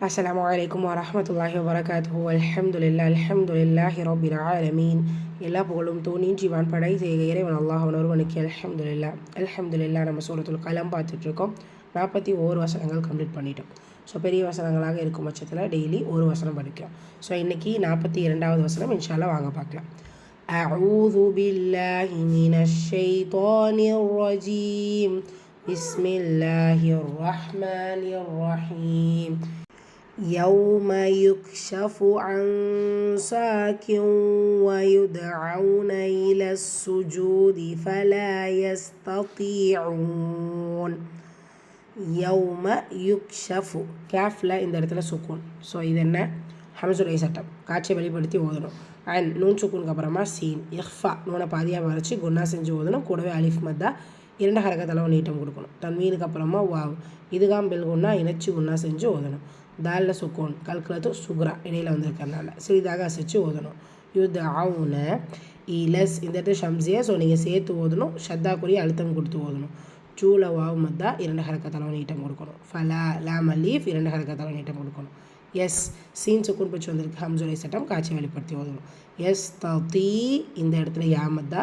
அஸ்லாம் வலைக்கம் வரமத்துல்லாஹி வரகாத்து அல்ஹம்துலில்லா அல்ஹம்துலில்லாஹி ரபில் ஆலமீன் எல்லா புகழும் தோனி ஜீவான் படை செய்க இறைவன் அல்லாஹ் ஒருவனுக்கு அல்ஹம்துலில்லா அல்ஹம்துலில்லா நம்ம சூரத்தில் களம் பார்த்துட்ருக்கோம் நாற்பத்தி ஓரு வசனங்கள் கம்ப்ளீட் பண்ணிட்டோம் ஸோ பெரிய வசனங்களாக இருக்கும் பட்சத்தில் டெய்லி ஒரு வசனம் படிக்கிறோம் ஸோ இன்றைக்கி நாற்பத்தி இரண்டாவது வசனம் இன்ஷால்லாம் வாங்க பார்க்கலாம் أعوذ بالله من الشيطان الرجيم بسم الله الرحمن الرحيم يوم يكشف عن ساك ويدعون إلى السجود فلا يستطيعون யௌம யுக்ஷஃபு கேஃபில் இந்த இடத்துல சுக்கூன் ஸோ இது என்ன ஹமசுடைய சட்டம் காட்சியை வெளிப்படுத்தி ஓதணும் அண்ட் நூன் சுக்கூனுக்கு அப்புறமா சீன் இஃபா நூனை பாதியாக மறைச்சி குன்னா செஞ்சு ஓதணும் கூடவே அலிஃப் மத்தா இரண்டு ஹரக்கத்தளவு நீட்டம் கொடுக்கணும் தன்வீனுக்கு அப்புறமா வாவ் இதுகாம் பெல் குன்னா இணைச்சி குன்னா செஞ்சு ஓதணும் தாலில் சுக்கோன் கல்குலத்து சுக்ரா இடையில் வந்திருக்கிறதுனால. சிறிதாக அசைச்சு ஓதணும். யுத் ஆவுன இலஸ் இந்த இடத்துல ஷம்சியா ஸோ நீங்கள் சேர்த்து ஓதணும். ஷத்தாக்குரிய அழுத்தம் கொடுத்து ஓதணும். சூல வாவு மத்தா இரண்டு ஹரக்கத்தளவு நீட்டம் கொடுக்கணும். ஃபலா லாம் அலீஃப் இரண்டு ஹரக்கத்தளவு நீட்டம் கொடுக்கணும். எஸ் சீன் சுக்குன் பிடிச்சி வந்திருக்கு. ஹம்சுரை சட்டம் காட்சி வெளிப்படுத்தி ஓதணும். எஸ் தீ இந்த இடத்துல யாமத்தா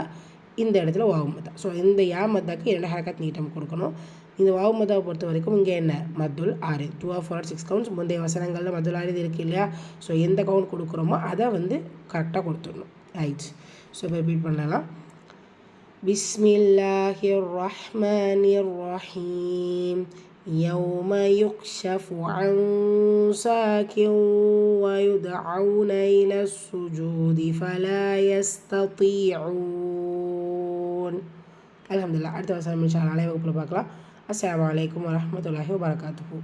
இந்த இடத்துல வாவுமத்தா ஸோ இந்த யாமத்தாக்கு இரண்டு ஹரக்கத் நீட்டம் கொடுக்கணும் இந்த வாவு மதாவை பொறுத்த வரைக்கும் இங்கே என்ன மத்துல் ஆறு two of four six counts முந்தைய வசனங்களில் மத்துல் ஆறு இருக்கு இல்லையா ஸோ எந்த கவுண்ட் கொடுக்குறோமோ அதை வந்து கரெக்டாக கொடுத்துடணும் ரைட் ஸோ இப்போ ரிப்பீட் பண்ணலாம் بسم الله الرحمن الرحيم يوم يكشف عن ساك ويدعون إلى السجود فلا يستطيعون அலமதுல்லா அடுத்த வருஷம் நிமிஷம் நாளை வகுப்பில் பார்க்கலாம். அஸ்லாம் வலைக்கம் வரமத்துல்லாஹி வரகாத்துஹூ